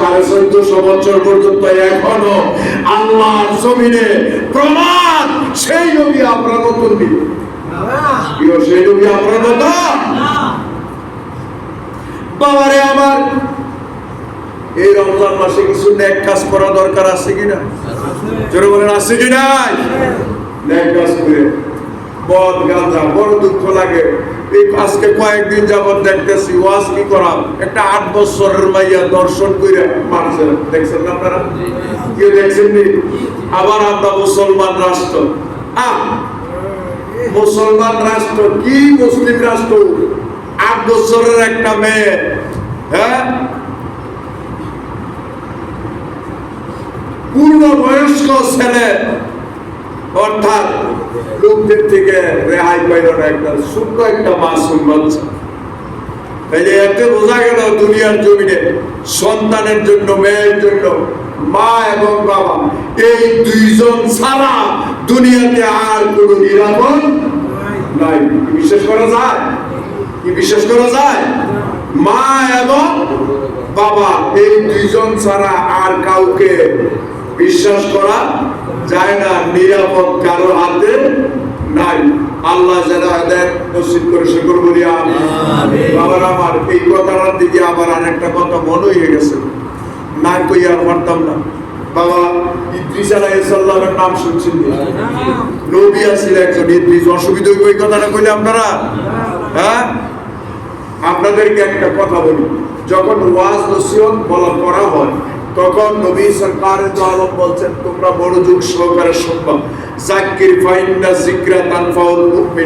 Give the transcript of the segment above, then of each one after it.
সাড়ে চোদ্দশো বছর পর্যন্ত এখনও আল্লাহর জমিনে প্রমাণ সেই নবী আপনার নতুন দিবে সেই নবী আপনার নতুন। বাবারে আমার, এই রমজান মাসে কিছু নেক কাজ করা দরকার আছে কিনা? জোরে বলেন, আছে কি নাই? কাজ করে বদ গাঁজা বড় দুঃখ লাগে। এই আজকে কয়েকদিন যাবত দেখতেছি ওয়াজ কি করা একটা আট বছরের মাইয়া দর্শন করে মারছে। দেখছেন না আপনারা? কেউ দেখছেন নি আবার আমরা মুসলমান রাষ্ট্র। আহ মুসলমান রাষ্ট্র কি মুসলিম রাষ্ট্র? আট বছরের একটা মেয়ে। হ্যাঁ? পূর্ণ বয়স্ক ছেলে। অর্থাৎ লোকদের থেকে রেহাই পাইল না একটা ছোট্ট একটা মাসুম বাচ্চা। যে এতে বোঝা গেল দুনিয়ার জমিনে সন্তানের জন্য, মেয়ের জন্য, মা এবং বাবা, এই দুইজন ছাড়া দুনিয়াতে আর কোনো নিরাপদ নাই। বিশ্বাস করা যায়? কি বিশ্বাস করা যায়? মা এবং বাবা, এই দুইজন ছাড়া আর কাউকে বিশ্বাস করা যায় না নিরাপদ কারও হাতে নাই। আল্লাহ যেন এদের নসিব করে শুকর বলি আমি বাবার আমার এই কথাটার দিকে আবার আরেকটা কথা মনে হয়ে গেছে। না কই আর পারতাম না। বাবা ইদ্রিস আলাইহিসসালামের নাম শুনছেন নি? নবী আছিল একজন ইদ্রিস। অসুবিধা এই কথাটা কইলে আপনারা? হ্যাঁ? আপনাদেরকে একটা কথা বলি। যখন ওয়াজ নসিহত বলা করা হয় তখন নবী সরকার আলম বলছেন তোমরা মনোযোগ সহকারে শুনবা। জাকির ফাইন্দা জিকরা তানফাউল মুমিনিন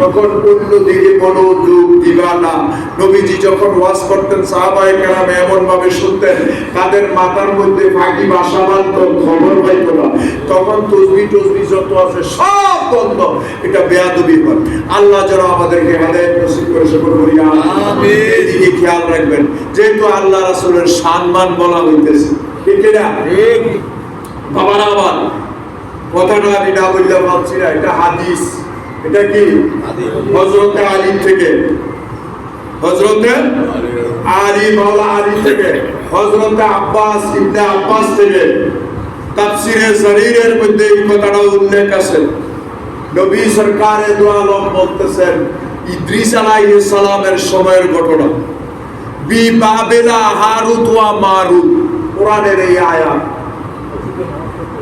তখন অন্য দিকে মনোযোগ দিবা না। নবীজি যখন ওয়াজ করতেন সাহাবায়ে কেরাম এমন ভাবে শুনতেন তাদের মাথার মধ্যে ফাঁকি বাসা বাঁধত খবর পাইতো না। তখন তসবি টসবি যত আছে সব বন্ধ। এটা বেয়াদবি হয়। আল্লাহ যেন আমাদেরকে হেদায়েত নসিব করে সকল করি। এদিকে খেয়াল রাখবেন যেহেতু আল্লাহ রাসূলের সম্মান বলা হইতেছে ঠিক না বাবারা আবার কথাটা আমি না বললে ভাবছি না এটা হাদিস। এটা কি? হজরতে আলী থেকে। হজরতে আলী মাওলা আলী থেকে। হজরতে আব্বাস ইবনে আব্বাস থেকে। তাফসিরে শরীরের মধ্যে এই কথাটা উল্লেখ আছে। নবী সরকারে দু আলম বলতেছেন, ইদ্রিস আলাইহিস সালামের সময়ের ঘটনা। বি বাবেলা হারুত ওয়া মারুত। কোরআনের এই আয়াত।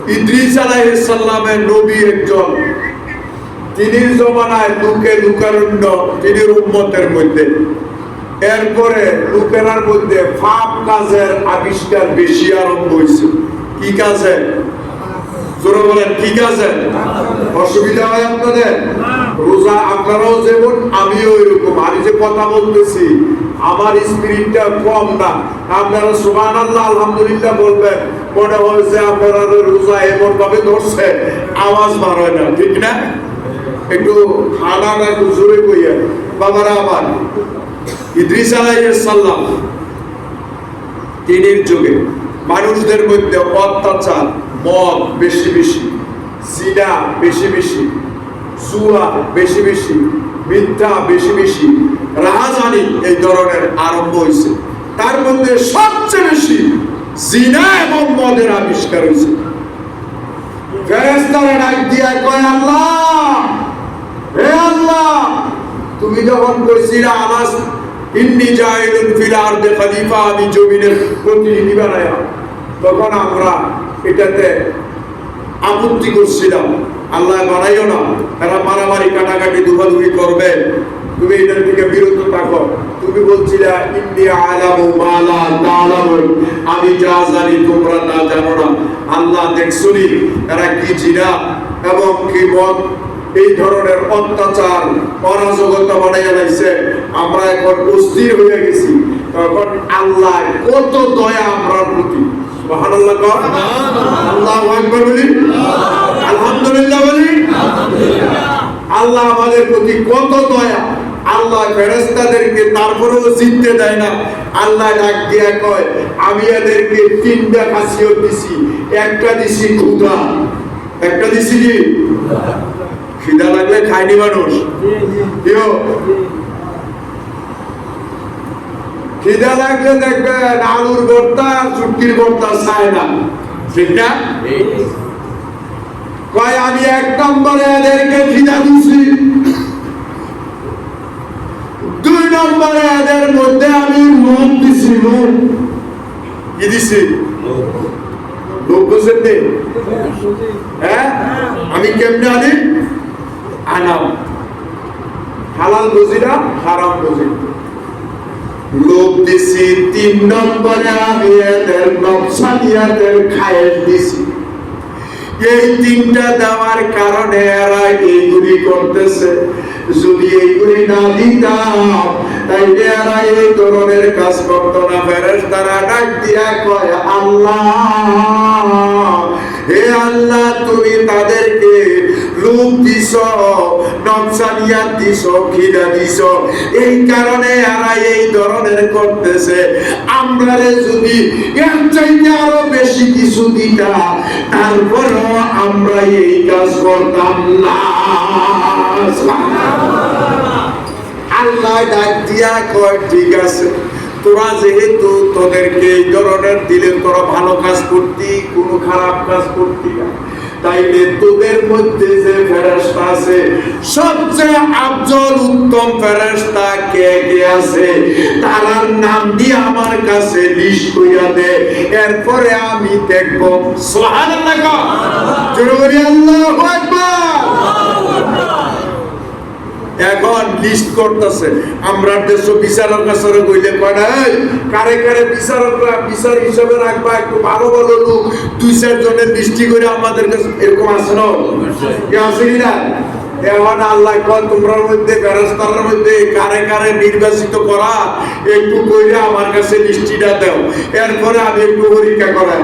ইদ্রিস আলাইহিস সালামের নবী একজন তিনি জমানায় লোকে লুকারণ্য তিনি উম্মতের মধ্যে। এরপরে লোকেরার মধ্যে ফাপ কাজের আবিষ্কার বেশি আরম্ভ হয়েছে। কি কাজে? জোরে বলেন, কি কাজে? অসুবিধা হয় আপনাদের? রোজা আপনারাও যেমন আমিও এরকম। আমি যে কথা বলতেছি, আমার স্পিরিটটা কম না। আপনারা সুবান আল্লাহ আলহামদুলিল্লাহ বলবেন, মনে হয়েছে আপনারা রোজা এমন ভাবে ধরছে, আওয়াজ বার হয় না। ঠিক না? একটু হানা না একটু জোরে কইয়া বাবারা আমার ইদ্রিস আলাইহিস সালাম তিনের যুগে মানুষদের মধ্যে অত্যাচার, মদ বেশি বেশি, জিনা বেশি বেশি, জুয়া বেশি বেশি, মিথ্যা বেশি বেশি, রাহাজানি এই ধরনের আরম্ভ হয়েছে তার মধ্যে সবচেয়ে বেশি জিনা এবং মদের আবিষ্কার হয়েছে ফেরেশতারা ডাক দিয়া কয়, আল্লাহ! হে আল্লাহ, তুমি যখন কইছিলা আমার ইন্নি জাইলুন ফিল আরদে খলিফা, আমি জমিনের প্রতিনিধি বানায়া তখন আমরা এটাতে আপত্তি করছিলাম। আল্লাহ বানাইও না এরা মারামারি কাটাকাটি দুভাদুভি করবে। তুমি এটার থেকে বিরত থাকো। তুমি বলছিলে, ইন্নি আলামু মালা তালামুন, আমি যা জানি তোমরা না জানো না। আল্লাহ দেখছনি এরা কি জিনা এবং কি মদ এই ধরনের অত্যাচার অরাজকতা বানাইয়া লাইছে। আমরা এখন অস্থির হয়ে গেছি। তখন আল্লাহ কত দয়া আমরার প্রতি। কর। বলি। আল্লাহ আমাদের প্রতি কত দয়া। আল্লাহ ফেরেস্তাদেরকে তারপরেও জিততে দেয় না। আল্লাহ ডাক দিয়া কয়, আমি এদেরকে তিনটা খাসিয়ত দিছি। একটা দিছি ক্ষুধা, একটা দিছি কি? খিদা লাগলে খায়নি মানুষ। খিদা লাগলে দেখবেন আলুর ভর্তা চুটকির ভর্তা চায় না। ঠিক না? কয় আমি এক নম্বরে এদেরকে খিদা দিছি। দুই নম্বরে এদের মধ্যে আমি লোক দিছি লোক কি দিছি? লোক বুঝেন হ্যাঁ? আমি কেমনে আনি? আনাম হালাল বুঝি হারাম বুঝি। লোক দিছি, তিন নম্বরে আমি এদের নকশালিয়াদের দিছি। এই তিনটা দেওয়ার কারণে এরা এইগুলি করতেছে। যদি এইগুলি না দিতাম, তাইলে এরা এই ধরনের কাজ করতো না। ফেরেস তারা ডাক দিয়া কয়, আল্লাহ, হে আল্লাহ, তুমি তাদেরকে রূপ দিছ এই কারণে এই ধরনের করতেছে। আমরা যদি এর চাইতে আরও বেশি কিছু দিতা তারপরেও আমরা এই কাজ করতাম না। আল্লাহ ডাক দিয়া কয়, ঠিক আছে। তোরা যেহেতু তোদেরকে এই ধরনের দিলে তোরা ভালো কাজ করতি, কোনো খারাপ কাজ করতি না। মধ্যে যে আছে, সবচেয়ে আফজল উত্তম ফেরেশতা কে কে আছে, তারার নাম দিয়ে আমার কাছে লিস্ট কইয়া দে, এরপরে আমি দেখব। আল্লাহু আকবার। এখন লিস্ট করতেছে। আমরা দেশ বিচারক কাছে কইলে পড়াই কারে কারে বিচারকরা বিচার হিসাবে রাখবা? একটু ভালো ভালো লোক। দুই চার জনের দৃষ্টি করে আমাদের কাছে এরকম আসে না? আছে না? এখন আল্লাহ কয় তোমরার মধ্যে মধ্যে কারে কারে নির্বাচিত করা একটু কইরা আমার কাছে লিস্টিটা দাও। এরপরে আমি একটু পরীক্ষা করাই।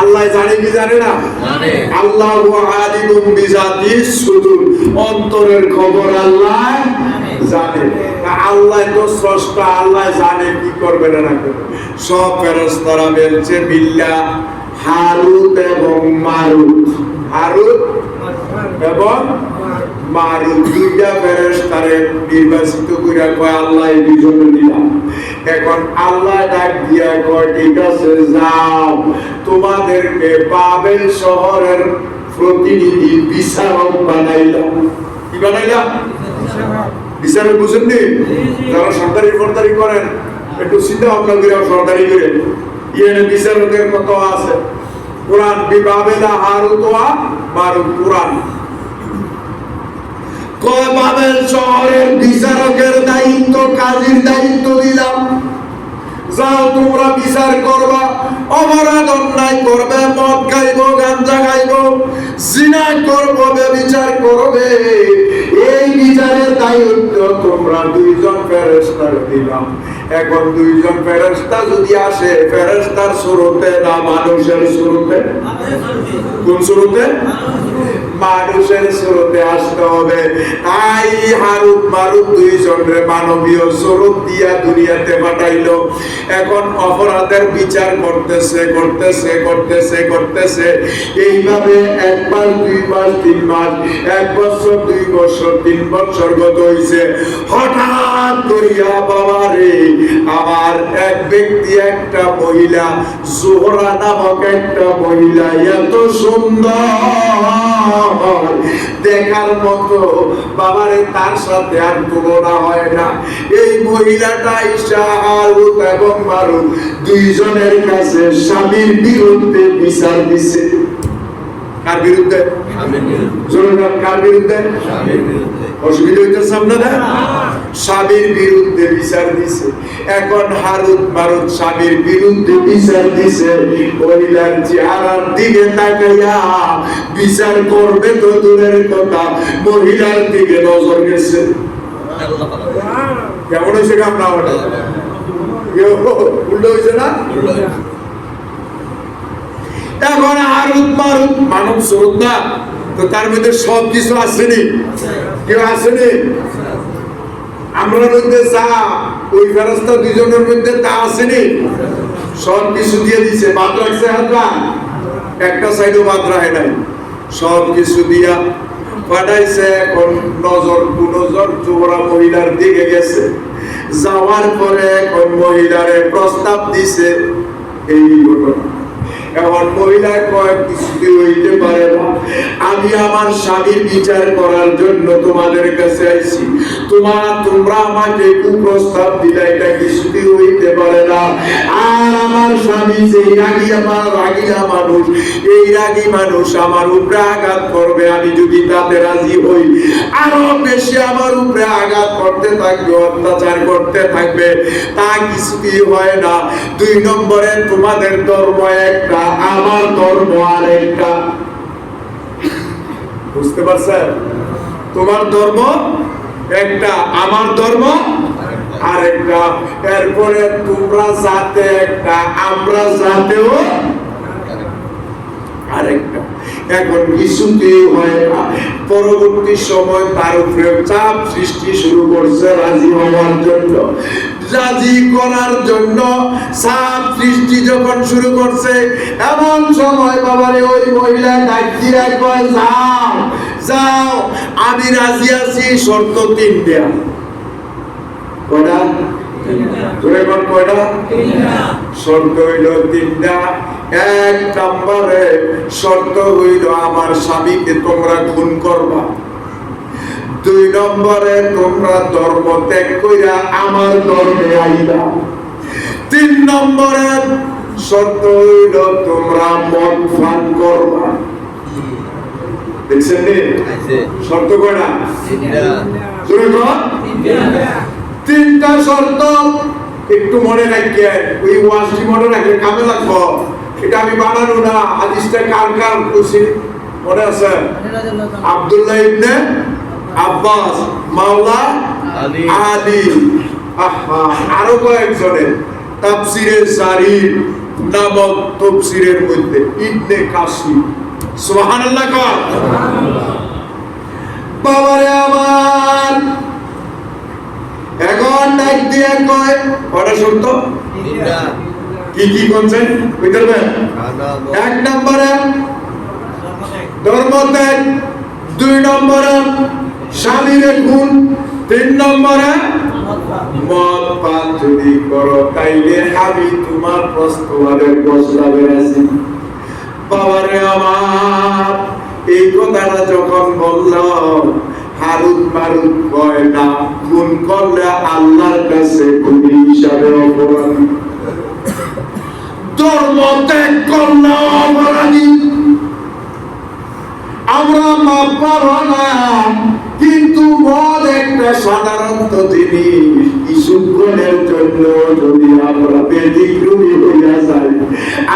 আল্লাহ জানে কি জানে না? আল্লাহ আলিমুম বিজাতি সুদূর অন্তরের খবর আল্লাহ জানে। আল্লাহ তো স্রষ্টা আল্লাহ জানে কি করবে না করবে। সব ফেরেশতারা বলছে বিল্লাহ হারুত এবং মারুত। হারুত এবং দুইটা নির্বাচিত করে কয়, আল্লাহ এই দিলাম এখন আল্লাহ ডাক দিয়া কয়, ঠিক আছে, যাও। তোমাদেরকে বাবেল শহরের প্রতিনিধি বিচারক বানাইলাম। কি বানাইলাম? বিচারক বুঝেননি যারা সরকারি ফরদারি করেন, একটু চিন্তা ভাবনা করে সরকারি করে। ইয়ে বিচারকের কত আছে। কোরআন বিবাবেলা হারুতোয়া মারুত কোরআন। কয় বাবেল শহরের বিচারকের দায়িত্ব কাজীর দায়িত্ব দিলাম। যাও তোমরা বিচার করবা অপরাধ অন্যায় করবে, মদ খাইব, গাঞ্জা খাইব, জিনা করব বিচার করবে। এই বিচারের দায়িত্ব তোমরা দুইজন ফেরেস্তার দিলাম এখন দুইজন ফেরেস্তা যদি আসে ফেরেস্তার শুরুতে না, মানুষের শুরুতে কোন শুরুতে মানুষের স্রোতে আসতে হবে। আই হারুত মারুত দুইজনের মানবীয় স্রোত দিয়া দুনিয়াতে পাঠাইলো। এখন অপরাধের বিচার করতেছে করতেছে করতেছে করতেছে। এইভাবে এক মাস, দুই মাস, তিন মাস, এক বছর, দুই বছর, তিন বছর গত হইছে। হঠাৎ করিয়া বাবা রে, আমার এক ব্যক্তি, একটা মহিলা, জোহরা নামক একটা মহিলা, এত সুন্দর। দেখার মতো। বাবারে তার সাথে আর তুলনা হয় না। এই মহিলাটা ইশাহারুত এবং মারুত দুইজনের কাছে স্বামীর বিরুদ্ধে বিচার দিছে। কার বিরুদ্ধে? কার বিরুদ্ধে। অসুবিধা হইতেছে আপনাদের স্বামীর বিরুদ্ধে বিচার দিছে। এখন হারুত মারুত স্বামীর বিরুদ্ধে বিচার দিছে। মহিলার চেহারার দিকে তাকাইয়া বিচার করবে তো দূরের কথা। মহিলার দিকে নজর গেছে। কেমন হয়েছে কাম না ওটা উল্টো হয়েছে না? এখন হারুত মারুত মানব না? তো তার মধ্যে সব কিছু আসেনি। কেউ আসেনি? আমরা মধ্যে যা, ওই ফেরস্তা দুজনের মধ্যে তা আসেনি। সব কিছু দিয়ে দিছে। বাদ রাখছে হাতরা? একটা সাইডও বাদ রাখে নাই। সব কিছু দিয়া পাঠাইছে এখন নজর কুনজর চোরা মহিলার দিকে গেছে। যাওয়ার পরে এখন মহিলারে প্রস্তাব দিছে এই ঘটনা। এখন মহিলা কয় কিছুতে হইতে পারে না। আমি আমার স্বামীর বিচার করার জন্য তোমাদের কাছে আইছি। তোমার তোমরা আমাকে কুপ্রস্তাব দিলে এটা কিছুতে হইতে পারে না? আর আমার স্বামী যে রাগী, আমার রাগিয়া মানুষ, এই রাগী মানুষ আমার উপরে আঘাত করবে, আমি যদি তাতে রাজি হই, আরও বেশি আমার উপরে আঘাত করতে থাকবে, অত্যাচার করতে থাকবে, তা কিছুতেই হয় না? দুই নম্বরে তোমাদের ধর্ম একটা আমার ধর্ম আর একটা। বুঝতে পারছেন? তোমার ধর্ম একটা, আমার ধর্ম আর একটা এরপরে তোমরা যাতে একটা, আমরা যাতেও আরেকটা। এখন কিছুতেই হয় না। পরবর্তী সময় তার উপরে চাপ সৃষ্টি শুরু করছে রাজি হওয়ার জন্য। রাজি করার জন্য চাপ সৃষ্টি যখন শুরু করছে, এমন সময় বাবারে ওই মহিলা ডাক কয় যাও যাও, আমি রাজি আছি, শর্ত তিন দেয়া। কয়টা? কয়টা? শর্ত হইল তিনটা এক নম্বরে শর্ত হইল আমার স্বামীকে তোমরা খুন করবা। দুই নম্বরে তোমরা ধর্ম ত্যাগ কইরা আমার ধর্মে আইবা। তিন নম্বরে শর্ত হইল তোমরা মদ ফান করবা। দেখছেন নি? শর্ত কয়টা। তিনটা। শর্ত। একটু মনে রাখবেন ওই ওয়াজটি মনে রাখলে কামে লাগবো। এটা আমি বানানো না হাদিসটা কার কার খুশি? মনে আছে? আব্দুল্লাহ ইবনে আব্বাস মাওলা আলী। আরও কয়েকজনের। তাফসিরে জারির নামক তফসিরের মধ্যে ইবনে কাসিম। সুবহানাল্লাহ কর। বাবারে আমার। এখন ডাক দিয়ে কয় কটা সত্য কি কি করছেন? বুঝতে পারবেন? এক নম্বরে ধর্ম ত্যাগ দুই নম্বরে স্বামীর গুণ তিন নম্বরে মদ পান যদি করো, তাইলে আমি তোমার প্রস্তাবের প্রস্তাবে আছি বাবারে আমার, এই কথাটা যখন বললাম হারুত মারুত কয় না গুণ করলে আল্লাহর কাছে খুবই হিসাবে অপরাধী। ধর্ম ত্যাগ করলে অপরাধী আমরা মাপ পাবো না, কিন্তু মদ একটা সাধারণত জিনিস, কিছুক্ষণের জন্য যদি আমরা ব্যতিক্রমী হইয়া যাই,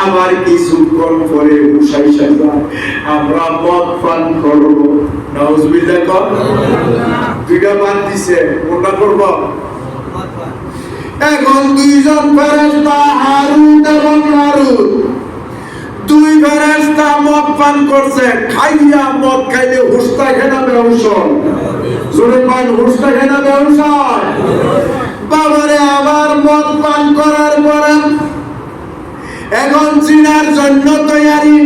আবার কিছুক্ষণ পরে উষাই যায় আমরা মদ পান করব। নাউজবিল্লাহ কর। দুইটা বাদ দিছে, কোনটা করব? এখন দুইজন ফেরেশতা হারুন এবং মারুত দুই ফেরেশতা মদ পান করছে, খাইয়া মদ খাইলে হুস্তা খেনা ব্যবসর জোরে পান হুস্তা খেনা ব্যবসর বাবারে, আবার মদ পান করার পরে এখন চিনার জন্য তৈয়ারি।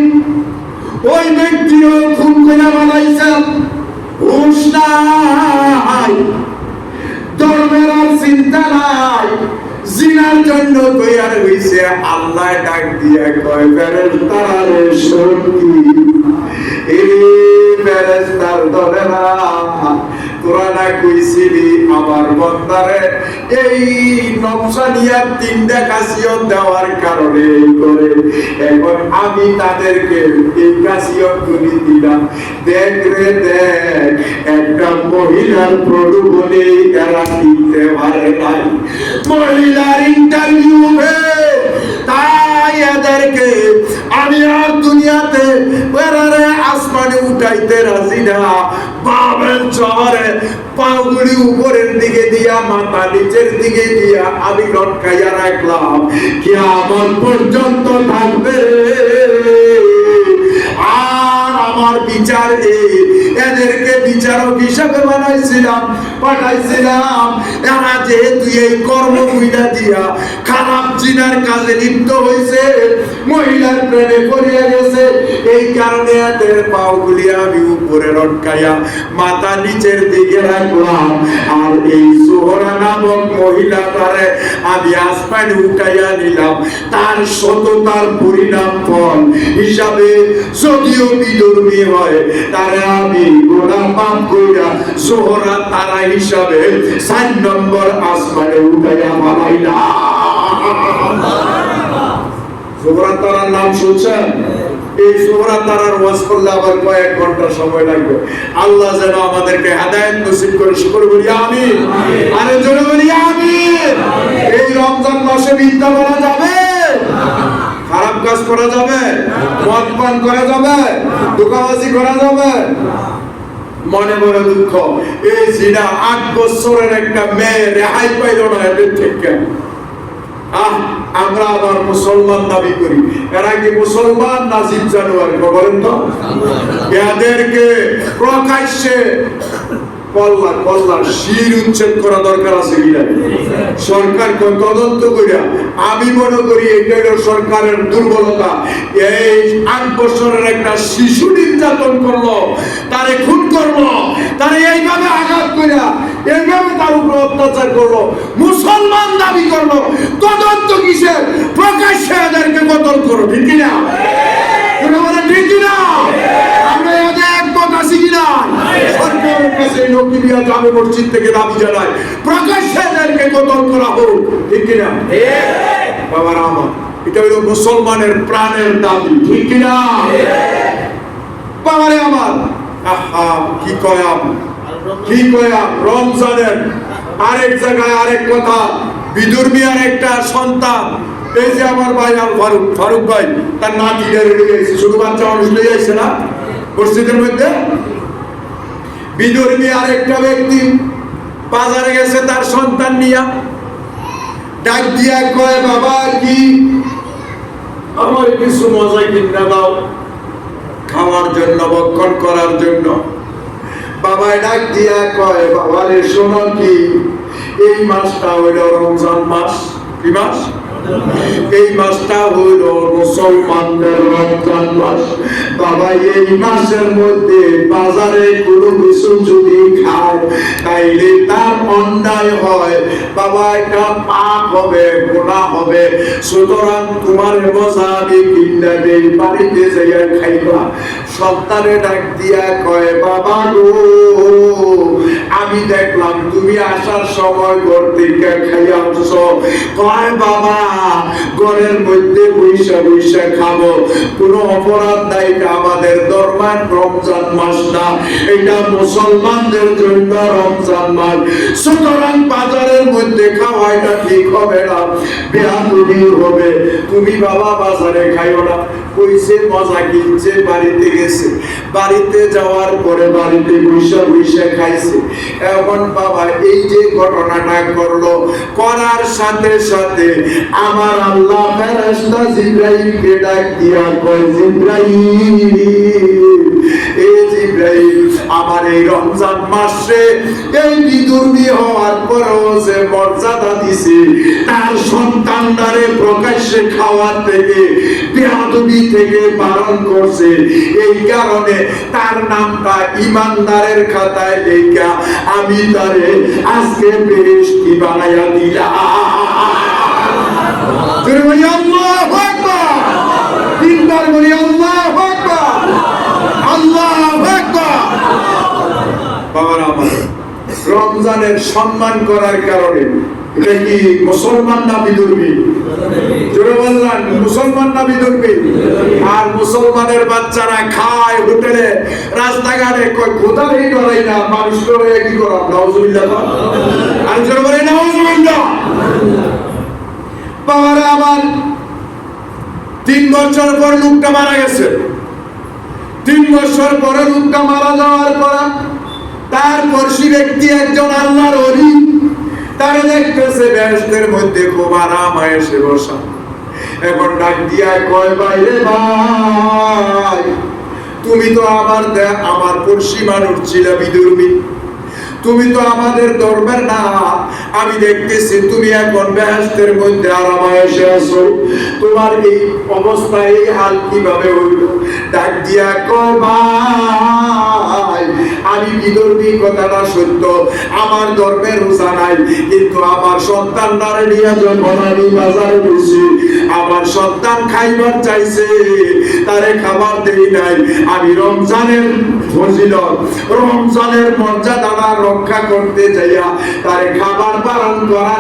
ওই ব্যক্তিও খুন করে বানাইছে নাই। ধর্মের আর চিন্তা নাই। জিনার জন্য তৈরি হইছে আল্লাহ ডাক দিয়ে কয় ফেরেশতারা রে শক্তি এই ফেরেস্তার ধরে না, তোরা না কইছিলি আমার দেওয়ার কারণে এই করে। এখন আমি তাদেরকে এই কাসিয়ত তুলি দিলাম। দেখ রে দেখ, একটা মহিলার প্রলোভনে এরা কিনতে পারে নাই। মহিলার ইন্টারভিউ তাই এদেরকে আমি আর দুনিয়াতে বেড়ারে আসমানে উঠাইতে রাজি না। বাবেল শহরে পাগুড়ি উপরের দিকে দিয়া, মাথা নিচের দিকে দিয়া আমি লটকাইয়া রাখলাম। কি আমার পর্যন্ত থাকবে আর আমার বিচার এই। এদেরকে বিচারক হিসাবে বানাইছিলাম। পাঠাইছিলাম। এরা যেহেতু এই কর্ম বুঝা দিয়া খারাপ জিনার কাজে লিপ্ত হয়েছে মহিলার প্রেমে পড়িয়া গেছে। এই কারণে এদের পাওগুলি আমি উপরে লটকাইয়া মাথা নিচের দিকে রাখলাম। আর এই সোহরা নামক মহিলাটারে আমি আসমানে উঠাইয়া নিলাম। তার সততার পরিণাম ফল হিসাবে যদিও বিধর্মী হয়, তারে আমি গোলাম মাপ কইরা সোহরা তারা হিসাবে সাত নম্বর আসমানে উঠাইয়া সোহরা তারার নাম শুনছেন? এই তারার ওয়াজ করলে আবার কয়েক ঘণ্টা সময় লাগবে। আল্লাহ যেন আমাদেরকে হেদায়েত নসিব করে শুকর বলি আমি আরে জোরে বলি আমি এই রমজান মাসে বিদ্যা বলা যাবে। খারাপ কাজ করা যাবে। মদ পান করা যাবে। দোকাবাজি করা যাবে। মনে মনে দুঃখ। এই জিনা আট বছরের একটা মেয়ে রেহাই পাইল না এদের থেকে। আহ আমরা আবার মুসলমান দাবি করি। এরা কি মুসলমান না জিন জানুয়ারি? বলেন তো। এদেরকে প্রকাশ্যে কল্লা কল্লা শির উচ্ছেদ করা দরকার আছে সরকার তদন্ত আমি মনে করি সরকারের দুর্বলতা। এই আট বছরের একটা শিশু নির্যাতন করল, তারে খুন করল, তারে এইভাবে আঘাত করিয়া এইভাবে তার উপর অত্যাচার করল, মুসলমান দাবি করল, তদন্ত কিসে প্রকাশ্যে এদেরকে কতল করো ঠিক কিনা? আমরা থেকে ঠিক আমার এটা মুসলমানের প্রাণের দাবি, ঠিক কিনা? বাবারে আমার, আহা, কি কয়াম কি কয়াম রমজানের আরেক জায়গায় আরেক কথা বিদুর্মী আরেকটা সন্তান এই যে আমার ভাই আল ফারুক ফারুক ভাই, তার নাতি রেডি গেছে। শুধু বাচ্চা মানুষ লই যাইছে না? মসজিদের মধ্যে? বিদুর্মী আরেকটা ব্যক্তি বাজারে গেছে, তার সন্তান নিয়া। ডাক দিয়া কয়, বাবা, কি? আমার কিছু মজা কিনা দাও। খাওয়ার জন্য বক্ষণ করার জন্য। বাবাই ডাক দিয়া কয় বাবারে শোনো কি? এই মাসটা হইল রমজান মাস। কি মাস? এই মাসটা হইল মুসলমানদের রমজান মাস। বাবা, এই মাসের মধ্যে বাজারে কোনো কিছু যদি খায়, তাইলে তার অন্যায় হয়। বাবা, এটা পাপ হবে গোনা হবে। সুতরাং তোমার মজা আমি কিনা দেই, বাড়িতে যাইয়া খাইবা। সন্তানে ডাক দিয়া কয়, বাবা গো, আমি দেখলাম তুমি আসার সময় ঘর থেকে খাইয়া কয়, বাবা বৈশা বৈশা খাব কোনো অপরাধ নাই এটা আমাদের দরবার রমজান মাস না, এটা মুসলমানদের জন্য রমজান মাস। সুতরাং বাজারের মধ্যে খাওয়া এটা ঠিক হবে না বেহাদুরি হবে। তুমি বাবা বাজারে খাইও না। কইছে মজা কিনছে, বাড়িতে গেছে। বাড়িতে যাওয়ার পরে বাড়িতে বৈশা বৈশা খাইছে। এখন বাবা এই যে ঘটনাটা করল, করার সাথে সাথে আমার আল্লাহ কয় এ আমার এই রমজান মাসে এই বিদুর্মী হওয়ার যে মর্যাদা দিছে, তার সন্তানদারে প্রকাশ্যে খাওয়ার থেকে থেকে বারণ করছে। এই কারণে তার নামটা ইমানদারের খাতায় লেখা, আমি তারে আজকে বেহেশতি বানাইয়া দিলাম। রমজানের সম্মান করার কারণে এটা কি মুসলমান না বিদুর্মী জোরে বললাম, মুসলমান না বিদুর্মী আর মুসলমানের বাচ্চারা খায় হোটেলে, রাস্তাঘাটে কয় কোথায় ডরাই না মানুষ করে কি করাম নাউজুবিল্লাহ আর জোরে বলে নাউজুবিল্লাহ বাবারা আমার তিন বছর পর লোকটা মারা গেছে। তিন বছর পরে লোকটা মারা যাওয়ার পর তার পড়শি ব্যক্তি একজন আল্লাহর অলি। তারা দেখতেছে ব্যস্তের মধ্যে খুব আরাম এসে বসা। এখন ডাক দিয়া কয় বাইরে ভাই, তুমি তো আমার আমার পড়শি মানুষ ছিল বিদুর্মী তুমি তো আমাদের ধর্মের না। আমি দেখতেছি তুমি এখন বেহেস্তের মধ্যে আরামায়েশে আছো। তোমার এই অবস্থা, এই হাল কীভাবে হইল? ডাক দিয়া কয়, ভাই, আমি বিদর্ভী, কথাটা সত্য। আমার ধর্মের রোজা নাই, কিন্তু আমার সন্তান দ্বারা নিয়ে যখন আমি বাজারে গেছি। আমার সন্তান খাইবার চাইছে, তারে খাবার দেই নাই। আমি রমজানের ফজিলত, রমজানের মর্যাদা রক্ষা করতে যাইয়া তার খাবার পালন করা